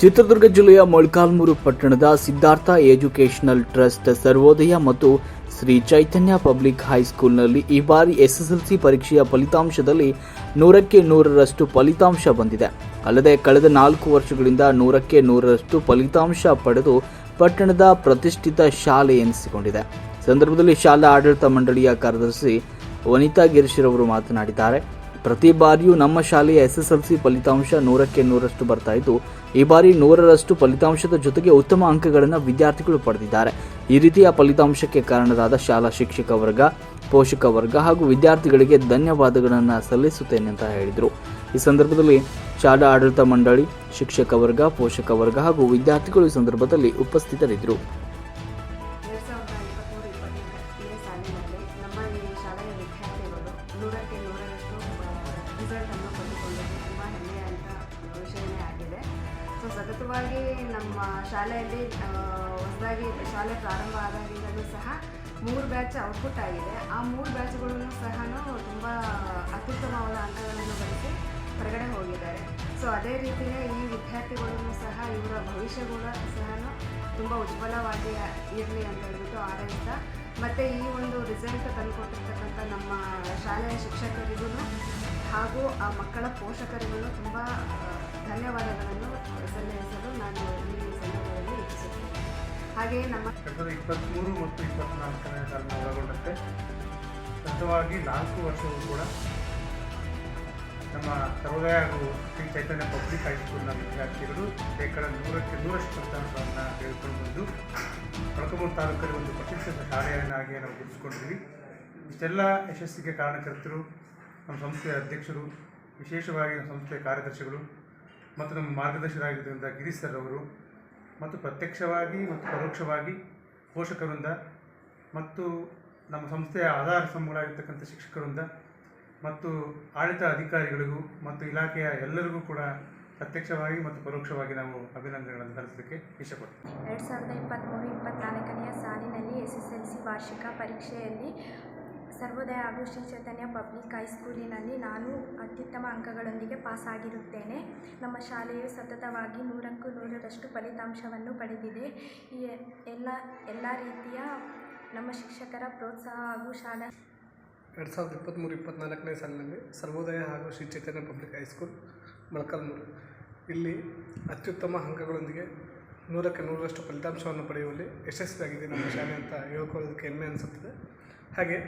ಚಿತ್ರದುರ್ಗ ಜಿಲ್ಲೆಯ ಮೊಳಕಾಲ್ಮೂರು ಪಟ್ಟಣದ Siddhartha educational trust ಸರ್ವೋದಯ ಮತ್ತು ಶ್ರೀ ಚೈತನ್ಯ ಪಬ್ಲಿಕ್ ಹೈಸ್ಕೂಲ್ನಲ್ಲಿ ಈ ಬಾರಿ ಎಸ್ಎಸ್ಎಲ್ಸಿ ಪರೀಕ್ಷೆಯ ಫಲಿತಾಂಶದಲ್ಲಿ ನೂರಕ್ಕೆ ನೂರರಷ್ಟು ಫಲಿತಾಂಶ ಬಂದಿದೆ. ಅಲ್ಲದೆ ಕಳೆದ ನಾಲ್ಕು ವರ್ಷಗಳಿಂದ ನೂರಕ್ಕೆ ನೂರರಷ್ಟು ಫಲಿತಾಂಶ ಪಡೆದು ಪಟ್ಟಣದ ಪ್ರತಿಷ್ಠಿತ ಶಾಲೆ ಎನಿಸಿಕೊಂಡಿದೆ. ಸಂದರ್ಭದಲ್ಲಿ ಶಾಲಾ ಆಡಳಿತ ಮಂಡಳಿಯ ಕಾರ್ಯದರ್ಶಿ ವನಿತಾ ಗಿರೀಶ್ರವರು ಮಾತನಾಡಿದ್ದಾರೆ. ಪ್ರತಿ ಬಾರಿಯೂ ನಮ್ಮ ಶಾಲೆಯ ಎಸ್ ಎಸ್ ಎಲ್ ಸಿ ಫಲಿತಾಂಶ ನೂರಕ್ಕೆ ನೂರಷ್ಟು ಬರ್ತಾ ಇದ್ದು, ಈ ಬಾರಿ ನೂರರಷ್ಟು ಫಲಿತಾಂಶದ ಜೊತೆಗೆ ಉತ್ತಮ ಅಂಕಗಳನ್ನು ವಿದ್ಯಾರ್ಥಿಗಳು ಪಡೆದಿದ್ದಾರೆ. ಈ ರೀತಿಯ ಫಲಿತಾಂಶಕ್ಕೆ ಕಾರಣರಾದ ಶಾಲಾ ಶಿಕ್ಷಕ ವರ್ಗ, ಪೋಷಕ ವರ್ಗ ಹಾಗೂ ವಿದ್ಯಾರ್ಥಿಗಳಿಗೆ ಧನ್ಯವಾದಗಳನ್ನು ಸಲ್ಲಿಸುತ್ತೇನೆ ಅಂತ ಹೇಳಿದರು. ಈ ಸಂದರ್ಭದಲ್ಲಿ ಶಾಲಾ ಆಡಳಿತ ಮಂಡಳಿ, ಶಿಕ್ಷಕ ವರ್ಗ, ಪೋಷಕ ವರ್ಗ ಹಾಗೂ ವಿದ್ಯಾರ್ಥಿಗಳು ಈ ಸಂದರ್ಭದಲ್ಲಿ ಉಪಸ್ಥಿತರಿದ್ದರು. ಸತತವಾಗಿ ನಮ್ಮ ಶಾಲೆಯಲ್ಲಿ ಹೊಸದಾಗಿ ಶಾಲೆ ಪ್ರಾರಂಭ ಆದಾಗಿಂದಲೂ ಸಹ ಮೂರು ಬ್ಯಾಚ್ ಔಟ್ಪುಟ್ ಆಗಿದೆ. ಆ ಮೂರು ಬ್ಯಾಚ್ಗಳನ್ನು ಸಹ ತುಂಬ ಅತ್ಯುತ್ತಮವಾದ ಅಂಕಗಳನ್ನು ಗಳಿಸಿ ಹೊರಗಡೆ ಹೋಗಿದ್ದಾರೆ. ಸೊ, ಅದೇ ರೀತಿಯೇ ಈ ವಿದ್ಯಾರ್ಥಿಗಳನ್ನು ಸಹ ಇವರ ಭವಿಷ್ಯ ಕೂಡ ಸಹ ತುಂಬ ಉಜ್ವಲವಾಗಿ ಇರಲಿ ಅಂತ ಹೇಳ್ಬಿಟ್ಟು ಹಾರೈಸ್ತಾ ಮತ್ತು ಈ ಒಂದು ರಿಸಲ್ಟ್ ತಂದುಕೊಟ್ಟಿರ್ತಕ್ಕಂಥ ನಮ್ಮ ಶಾಲೆಯ ಶಿಕ್ಷಕರಿಗೂ ಹಾಗೂ ಆ ಮಕ್ಕಳ ಪೋಷಕರಿಗೂ ತುಂಬ ಧನ್ಯವಾದಗಳನ್ನು ಸಲ್ಲಿಸಲು ನಾನು ಈ ಸಂದರ್ಭದಲ್ಲಿ ಇಚ್ಛಿಸುತ್ತೇನೆ. ಹಾಗೆಯೇ ನಮ್ಮ ಇಪ್ಪತ್ತ್ಮೂರು ಮತ್ತು ಇಪ್ಪತ್ತ್ನಾಲ್ಕನೇ ಸಾಲನ್ನು ಒಳಗೊಂಡಂತೆ ಸತತವಾಗಿ ನಾಲ್ಕು ವರ್ಷವೂ ಕೂಡ ನಮ್ಮ ಸರ್ವೋದಯ ಹಾಗೂ ಶ್ರೀ ಚೈತನ್ಯ ಪಬ್ಲಿಕ್ ಹೈಸ್ಕೂಲ್ನ ವಿದ್ಯಾರ್ಥಿಗಳು ಶೇಕಡ ನೂರಕ್ಕೆ ನೂರಷ್ಟು ಫಲಿತಾಂಶವನ್ನು ತೆಗೆದುಕೊಂಡು ಬಂದು ಮೊಳಕಮೂರು ತಾಲೂಕಲ್ಲಿ ಒಂದು ಪ್ರತಿಷ್ಠಿತ ಶಾಲೆಯನ್ನಾಗಿ ನಾವು ಗುರುತಿಸ್ಕೊಂಡಿದ್ದೀವಿ. ಇಷ್ಟೆಲ್ಲ ಯಶಸ್ಸಿಗೆ ಕಾರಣಕರ್ತರು, ನಮ್ಮ ಸಂಸ್ಥೆಯ ಅಧ್ಯಕ್ಷರು, ವಿಶೇಷವಾಗಿ ನಮ್ಮ ಸಂಸ್ಥೆಯ ಕಾರ್ಯದರ್ಶಿಗಳು ಮತ್ತು ನಮ್ಮ ಮಾರ್ಗದರ್ಶಕರಾಗಿದ್ದರಿಂದ ಗಿರೀಶ್ ಸರ್ ಅವರು ಮತ್ತು ಪ್ರತ್ಯಕ್ಷವಾಗಿ ಮತ್ತು ಪರೋಕ್ಷವಾಗಿ ಪೋಷಕರಿಂದ ಮತ್ತು ನಮ್ಮ ಸಂಸ್ಥೆಯ ಆಧಾರ ಸ್ತಂಭಗಳಾಗಿರ್ತಕ್ಕಂಥ ಶಿಕ್ಷಕರಿಂದ ಮತ್ತು ಆಡಳಿತ ಅಧಿಕಾರಿಗಳಿಗೂ ಮತ್ತು ಇಲಾಖೆಯ ಎಲ್ಲರಿಗೂ ಕೂಡ ಪ್ರತ್ಯಕ್ಷವಾಗಿ ಮತ್ತು ಪರೋಕ್ಷವಾಗಿ ನಾವು ಅಭಿನಂದನೆಗಳನ್ನು ಸಲ್ಲಿಸಲಿಕ್ಕೆ ಇಷ್ಟಪಡ್ತೀವಿ. ಎರಡು ಸಾವಿರದ ಇಪ್ಪತ್ತ್ಮೂರು ಇಪ್ಪತ್ತ್ನಾಲ್ಕನೆಯ ಸಾಲಿನಲ್ಲಿ ಎಸ್ ಎಸ್ ಎಲ್ ಸಿ ವಾರ್ಷಿಕ ಪರೀಕ್ಷೆಯಲ್ಲಿ ಸರ್ವೋದಯ ಹಾಗೂ ಶ್ರೀ ಚೈತನ್ಯ ಪಬ್ಲಿಕ್ ಹೈಸ್ಕೂಲಿನಲ್ಲಿ ನಾನು ಅತ್ಯುತ್ತಮ ಅಂಕಗಳೊಂದಿಗೆ ಪಾಸಾಗಿರುತ್ತೇನೆ. ನಮ್ಮ ಶಾಲೆಯು ಸತತವಾಗಿ ನೂರಕ್ಕೂ ನೂರರಷ್ಟು ಫಲಿತಾಂಶವನ್ನು ಪಡೆದಿದೆ. ಈ ಎಲ್ಲ ಎಲ್ಲ ರೀತಿಯ ನಮ್ಮ ಶಿಕ್ಷಕರ ಪ್ರೋತ್ಸಾಹ ಹಾಗೂ ಶಾಲಾ ಎರಡು ಸಾವಿರದ ಇಪ್ಪತ್ತ್ಮೂರು ಇಪ್ಪತ್ತ್ನಾಲ್ಕನೇ ಸಾಲಿನಲ್ಲಿ ಸರ್ವೋದಯ ಹಾಗೂ Shri Chaitanya public high school Molakalmuru. ಇಲ್ಲಿ ಅತ್ಯುತ್ತಮ ಅಂಕಗಳೊಂದಿಗೆ ನೂರಕ್ಕೆ ನೂರರಷ್ಟು ಫಲಿತಾಂಶವನ್ನು ಪಡೆಯುವಲ್ಲಿ ಯಶಸ್ವಿಯಾಗಿದೆ ನಮ್ಮ ಶಾಲೆ ಅಂತ ಹೇಳ್ಕೊಳ್ಳೋದಕ್ಕೆ ಹೆಮ್ಮೆ ಅನಿಸುತ್ತದೆ. ಹಾಗೆ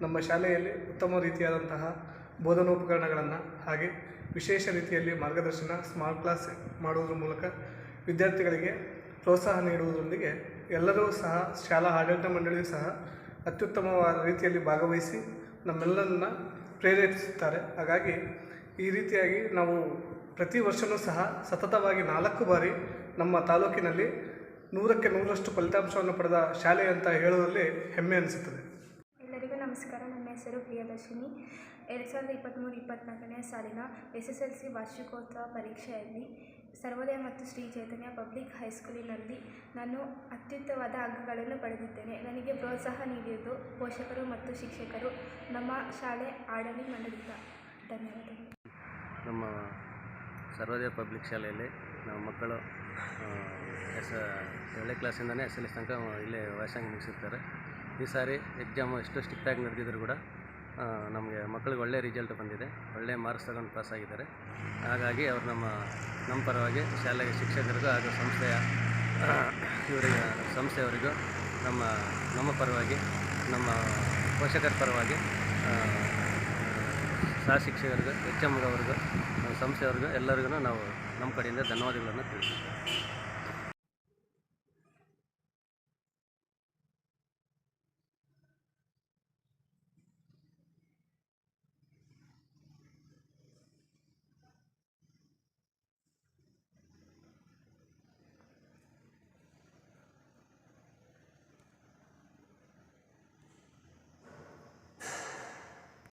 ನಮ್ಮ ಶಾಲೆಯಲ್ಲಿ ಉತ್ತಮ ರೀತಿಯಾದಂತಹ ಬೋಧನೋಪಕರಣಗಳನ್ನು ಹಾಗೆ ವಿಶೇಷ ರೀತಿಯಲ್ಲಿ ಮಾರ್ಗದರ್ಶನ ಸ್ಮಾರ್ಟ್ ಕ್ಲಾಸ್ ಮಾಡುವುದರ ಮೂಲಕ ವಿದ್ಯಾರ್ಥಿಗಳಿಗೆ ಪ್ರೋತ್ಸಾಹ ನೀಡುವುದರೊಂದಿಗೆ ಎಲ್ಲರೂ ಸಹ ಶಾಲಾ ಆಡಳಿತ ಮಂಡಳಿಯೂ ಸಹ ಅತ್ಯುತ್ತಮವಾದ ರೀತಿಯಲ್ಲಿ ಭಾಗವಹಿಸಿ ನಮ್ಮೆಲ್ಲರನ್ನ ಪ್ರೇರೇಪಿಸುತ್ತಾರೆ. ಹಾಗಾಗಿ ಈ ರೀತಿಯಾಗಿ ನಾವು ಪ್ರತಿ ವರ್ಷವೂ ಸಹ ಸತತವಾಗಿ ನಾಲ್ಕು ಬಾರಿ ನಮ್ಮ ತಾಲೂಕಿನಲ್ಲಿ ನೂರಕ್ಕೆ ನೂರರಷ್ಟು ಫಲಿತಾಂಶವನ್ನು ಪಡೆದ ಶಾಲೆ ಅಂತ ಹೇಳುವಲ್ಲಿ ಹೆಮ್ಮೆ ಅನಿಸುತ್ತದೆ. ನಮಸ್ಕಾರ, ನನ್ನ ಹೆಸರು ಪ್ರಿಯದರ್ಶಿನಿ. ಎರಡು ಸಾವಿರದ ಇಪ್ಪತ್ತ್ಮೂರು ಇಪ್ಪತ್ತ್ನಾಲ್ಕನೇ ಸಾಲಿನ ಎಸ್ ಎಸ್ ಎಲ್ ಸಿ ವಾರ್ಷಿಕೋತ್ಸವ ಪರೀಕ್ಷೆಯಲ್ಲಿ ಸರ್ವೋದಯ ಮತ್ತು ಶ್ರೀ ಚೈತನ್ಯ ಪಬ್ಲಿಕ್ ಹೈಸ್ಕೂಲಿನಲ್ಲಿ ನಾನು ಅತ್ಯುತ್ತಮವಾದ ಅಂಕಗಳನ್ನು ಪಡೆದಿದ್ದೇನೆ. ನನಗೆ ಪ್ರೋತ್ಸಾಹ ನೀಡಿದ್ದು ಪೋಷಕರು ಮತ್ತು ಶಿಕ್ಷಕರು, ನಮ್ಮ ಶಾಲೆ ಆಡಳಿ ಮಂಡಳಿತ ಧನ್ಯವಾದಗಳು. ನಮ್ಮ ಸರ್ವೋದಯ ಪಬ್ಲಿಕ್ ಶಾಲೆಯಲ್ಲಿ ನಮ್ಮ ಮಕ್ಕಳು ಎಸ್, ಏಳನೇ ಕ್ಲಾಸಿಂದನೇ ಎಸ್ ಎಲ್ ಎಸ್ ತನಕ ಇಲ್ಲೇ ವ್ಯಾಸಂಗ ಮುಗಿಸಿರ್ತಾರೆ ಈ ಸಾರಿ ಎಕ್ಸಾಮು ಎಷ್ಟು ಸ್ಟ್ರಿಕ್ಟಾಗಿ ನಡೆದಿದ್ರು ಕೂಡ ನಮಗೆ ಮಕ್ಕಳಿಗೆ ಒಳ್ಳೆಯ ರಿಸಲ್ಟ್ ಬಂದಿದೆ. ಒಳ್ಳೆಯ ಮಾರ್ಕ್ಸ್ ತಗೊಂಡು ಪಾಸ್ ಆಗಿದ್ದಾರೆ. ಹಾಗಾಗಿ ಅವರು ನಮ್ಮ ನಮ್ಮ ಪರವಾಗಿ ಶಾಲೆಗೆ ಶಿಕ್ಷಕರಿಗೂ ಹಾಗೂ ಸಂಸ್ಥೆಯ, ಇವರಿಗೆ, ಸಂಸ್ಥೆಯವರಿಗೂ ನಮ್ಮ ನಮ್ಮ ಪರವಾಗಿ, ನಮ್ಮ ಪೋಷಕರ ಪರವಾಗಿ ಸಹ ಶಿಕ್ಷಕರಿಗೂ, ಎಚ್ ಎಮ್ಗವ್ರಿಗೂ ಸಂಸ್ಥೆಯವ್ರಿಗೂ ಎಲ್ಲರಿಗೂ ನಾವು ನಮ್ಮ ಕಡೆಯಿಂದ ಧನ್ಯವಾದಗಳನ್ನು ತಿಳಿಸ್ತೀವಿ.